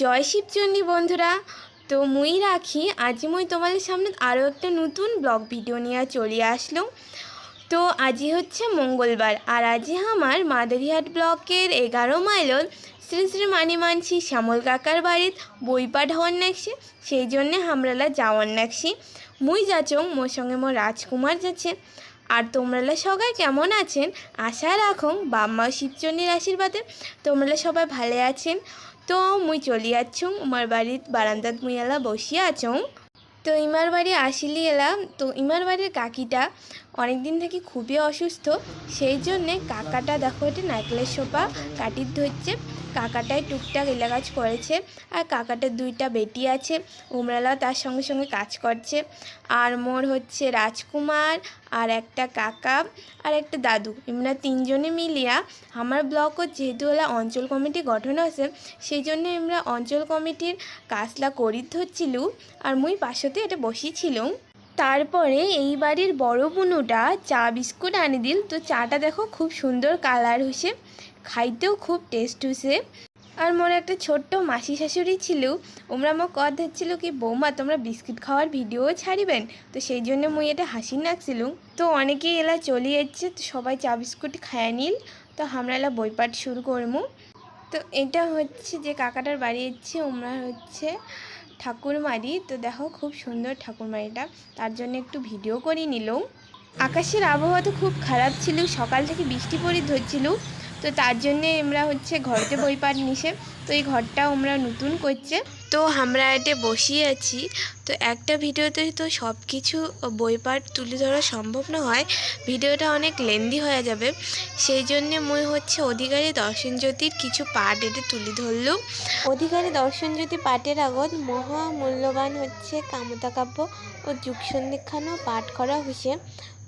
জয় শিবচণ্ডী বন্ধুরা। তো মুই রাখি, আজি মুই তোমাদের সামনে আরও একটা নতুন ব্লগ ভিডিও নিয়ে চলে আসলো তো আজি হচ্ছে মঙ্গলবার, আর আজি আমার মাদারিহাট ব্লকের এগারো মাইলর শ্রী শ্রী মানি মানছি শ্যামল কাকার বাড়িত বইপাঠ হওয়ার নাকছি সেই জন্যে হামরালা যাওয়ার নাকছি মুই যাচং মোর সঙ্গে মোর রাজকুমার যাচ্ছে। আর তোমরালা সবাই কেমন আছেন? আশা রাখুন বাম্মা শিবচণ্ডীর আশীর্বাদে তোমরা সবাই ভালো আছেন। তো মুই চলি যাচ্ছুং আমার বাড়ির বারান্দাত মুই এলা বসিয়া আছং তো ইমার বাড়ি আসিলি এলাম তো ইমার বাড়ির কাকিটা অনেক দিন থেকে খুবই অসুস্থ, সেই জন্যে কাকাটা দেখো এটা নারকেলের সোপা কাটির ধরছে কাকাটাই টুকটাক এলাকাজ করেছে আর কাকাটার দুইটা বেটি আছে, উমরালা তার সঙ্গে সঙ্গে কাজ করছে। আর মোর হচ্ছে রাজকুমার, আর একটা কাকা, আর একটা দাদু। আমরা তিনজনে মিলিয়া আমার ব্লকও যেহেতু ওলা অঞ্চল কমিটি গঠন আছে সেই জন্য আমরা অঞ্চল কমিটির কাজলা করিত ধরছিল আর মুই পাশতে এটা বসিয়েছিলাম তারপরে এই বাড়ির বড় বুনুটা চা বিস্কুট আনি দিল। তো চাটা দেখো খুব সুন্দর কালার হয়েছে। খাইতেও খুব টেস্ট হয়েছে। আর মোর একটা ছোট্ট মাসি শাশুড়ি ছিল, ওমরা মোক কথা হচ্ছিল কি, বৌমা, তোমরা বিস্কিট খাওয়ার ভিডিও ছাড়িবেন। তো সেই জন্য মুই এটা হাসি নাকছিল তো অনেকেই এলা চলে যাচ্ছে, তো সবাই চা বিস্কুট খায় নিল। তো আমরা এলা বইপাঠ শুরু করব তো এটা হচ্ছে যে কাকাটার বাড়ি হচ্ছে ওমরা হচ্ছে ঠাকুরমারি। তো দেখো খুব সুন্দর ঠাকুরমারিটা। তার জন্য একটু ভিডিও করে নিলাম। আকাশের আবহাওয়া তো খুব খারাপ ছিল। সকাল থেকে বৃষ্টি পড়ে ধরছিল তো তার জন্যে আমরা হচ্ছে ঘরতে বই পাঠ নিছে তো এই ঘরটাও আমরা নতুন করছে। তো আমরা এতে বসিয়ে আছি। তো একটা ভিডিওতে তো সব কিছু বই পাঠ তুলে ধরা সম্ভব না হয়। ভিডিওটা অনেক লেন্দি হয়ে যাবে। সেই জন্যে মুই হচ্ছে অধিকারী দর্শন জ্যোতির কিছু পাঠ এতে তুলে ধরলুম। অধিকারী দর্শন জ্যোতি পাঠের আগত মহা মূল্যবান হচ্ছে কামতা কাব্য ও যুগ সন্ধিক্ষানও পাঠ করা হয়েছে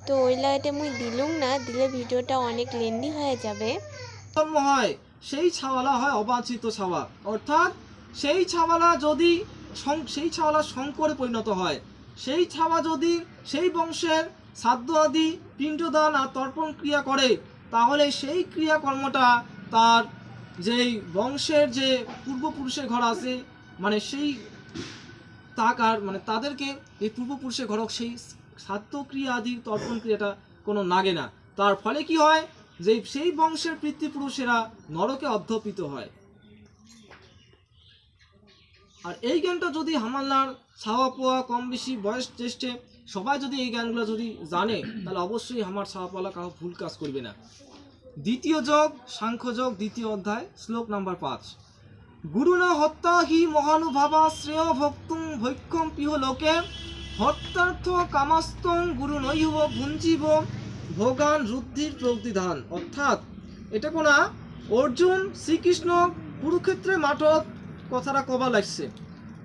তো ওই লাইটে মুই দিলুম না দিলে ভিডিওটা অনেক লেন্দি হয়ে যাবে। জন্ম হয়, সেই ছাওয়ালা হয় অবাঞ্ছিত ছাওয়া। অর্থাৎ সেই ছাওয়ালা যদি সেই ছাওয়ালা শঙ্করে পরিণত হয়, সেই ছাওয়া যদি সেই বংশের সাধ্য আদি পিণ্ডদান আর তর্পণ ক্রিয়া করে, তাহলে সেই ক্রিয়াকর্মটা তার যেই বংশের যে পূর্বপুরুষের ঘর আছে মানে সেই তাকার মানে তাদেরকে এই পূর্বপুরুষের ঘরক সেই সাধ্য ক্রিয়া আদি তর্পণ ক্রিয়াটা কোনো লাগে না। তার ফলে কি হয়? যে সেই বংশের পিতৃপুরুষেরা নরকে অধ্যপিত হয়। আর এই জ্ঞানটা যদি হামাল্লার ছাওয়া পোয়া কম বেশি বয়স জ্যেষ্ঠে সবাই যদি এই জ্ঞানগুলো যদি জানে, তাহলে অবশ্যই আমার ছাওয়া পোয়ালা কাউ ভুল কাজ করবে না। দ্বিতীয় যোগ সাংখ্যযোগ দ্বিতীয় অধ্যায়, শ্লোক নাম্বার পাঁচ। গুরুনা হত্যা হি মহানুভাবা শ্রেয় ভক্তুং ভৈক্ষম পিহ লোকে, হত্যার্থ কামাস্তং গুরু নৈহব ভুঞ্জীব ভোগান রুদ্ধির প্রতিধান। অর্থাৎ এটা কোনা? অর্জুন শ্রীকৃষ্ণ কুরুক্ষেত্রে মাঠত কথাটা কবা লাগছে।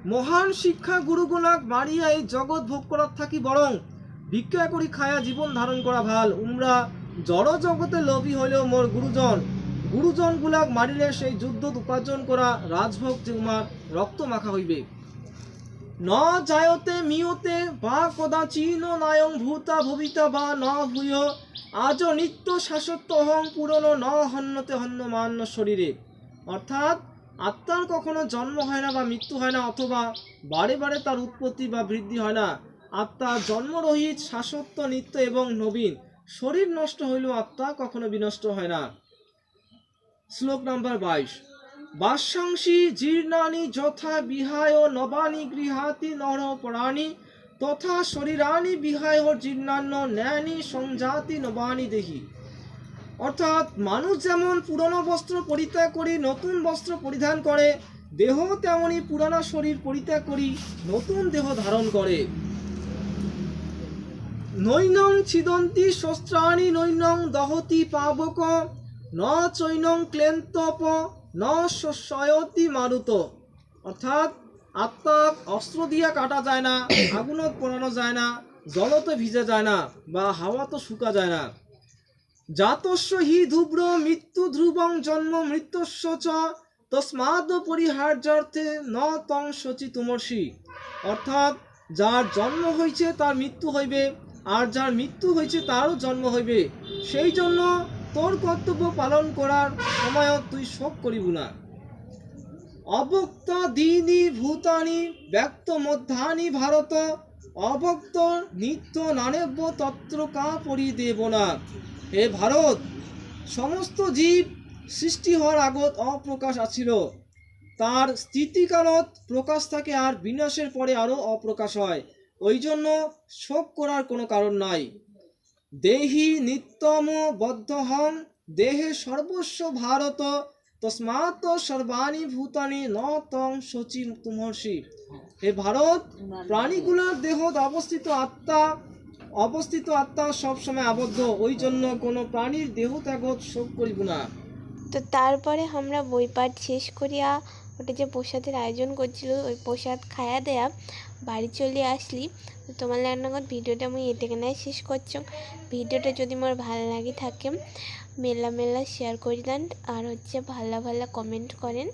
মহান শিক্ষা গুরুগুণাক মারিয়া এই জগৎ ভোগ করার থাকি বরং ভিক্ষা করি খায়া জীবন ধারণ করা ভালো। উমরা জড় জগতে লোভী হইলেও মোর গুরুজন। গুরুজন গুলাক মারিলে সেই যুদ্ধ উপার্জন করা রাজভোগ যে উমার রক্ত মাখা হইবে। ন জায়তে মিয়তে বা কদাচিন নায়ং ভূতা ভবিতা বা ন ভূয়। আজ নিত্য শাশ্বত অহং পুরনো ন হন্যতে হন্যমান শরীরে। অর্থাৎ আত্মার কখনো জন্ম হয় না বা মৃত্যু হয় না অথবা বারে বারে তার উৎপত্তি বা বৃদ্ধি হয় না। আত্মা জন্মরহিত, শাশ্বত, নিত্য এবং নবীন। শরীর নষ্ট হইলেও আত্মা কখনো বিনষ্ট হয় না। শ্লোক নাম্বার বাইশ। বাস্যাংশী জীর্ণানি যথা বিহায় নবানি গৃহাতি নর পরাণি, তথা শরীরানি বিহায় জীর্ণান্ন ন্যানি সংজাতি নবানি দেহি। অর্থাৎ মানুষ যেমন পুরনো বস্ত্র পরিত্যাগ করি, নতুন বস্ত্র পরিধান করে, দেহ তেমনি পুরানো শরীর পরিত্যাগ করি, নতুন দেহ ধারণ করে। নৈনং ছিদন্তি শস্ত্রাণি, নৈনং দহতি পাবক ন চৈনং ক্লেন্তপ, ন শয়তি মারুত। অর্থাৎ আত্মা অস্ত্র দিয়া কাটা যায় না আগুনত পোড়ানো যায় না, জলতে ভিজে যায় না, বা হাওয়া তো শুকা যায় না। জাতস্য হি ধুব্র মৃত্যু ধ্রুবং জন্ম মৃত্যুস্য চ তস্মাদ পরিহার্যার্থে ন তং শচি তুমর্ষি। অর্থাৎ যার জন্ম হয়েছে তার মৃত্যু হইবে, আর যার মৃত্যু হয়েছে তারও জন্ম হইবে। সেই জন্য তোর কর্তব্য পালন করার সময়ত তুই শোক করিব না। অভক্ত দিনী ভূতানি, ব্যক্ত মধ্যানি ভারত অবক্ত নিত্য নানেব্য তত্র কা পরিদেব না। হে ভারত, সমস্ত জীব সৃষ্টি হওয়ার আগত অপ্রকাশ আছিল। তার স্থিতিকালত প্রকাশ থাকে আর বিনাশের পরে আরও অপ্রকাশ হয়। ওই জন্য শোক করার কোনো কারণ নাই। দেহি নিত্যম বদ্ধহং দেহে সর্বস্ব ভারত, তস্মাৎ সর্বাণী ভূতানি ন তং শচী তুমর্ষি হে ভারত, প্রাণীগুলোর দেহত অবস্থিত আত্মা অবস্থিত আত্মা সবসময় আবদ্ধ ওই জন্য কোনো প্রাণীর দেহ ত্যাগত শোক করিব না। তো তারপরে আমরা বই পাঠ শেষ করিয়া ওটা যে প্রসাদের আয়োজন করছিল, ওই প্রসাদ খায়া দেয়া বাড়ি চলে আসলি। তো তোমার লাগনাগত ভিডিওটা আমি এটাকে শেষ করছ। ভিডিওটা যদি আমার ভালো লাগে থাকে, মেলা মেলা শেয়ার করে দেন আর হচ্ছে ভালো ভালো কমেন্ট করেন।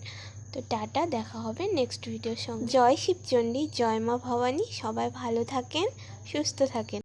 তো টাটা, দেখা হবে নেক্সট ভিডিওর সঙ্গে। জয় শিবচণ্ডী জয় মা ভবানী, সবাই ভালো থাকেন, সুস্থ থাকেন।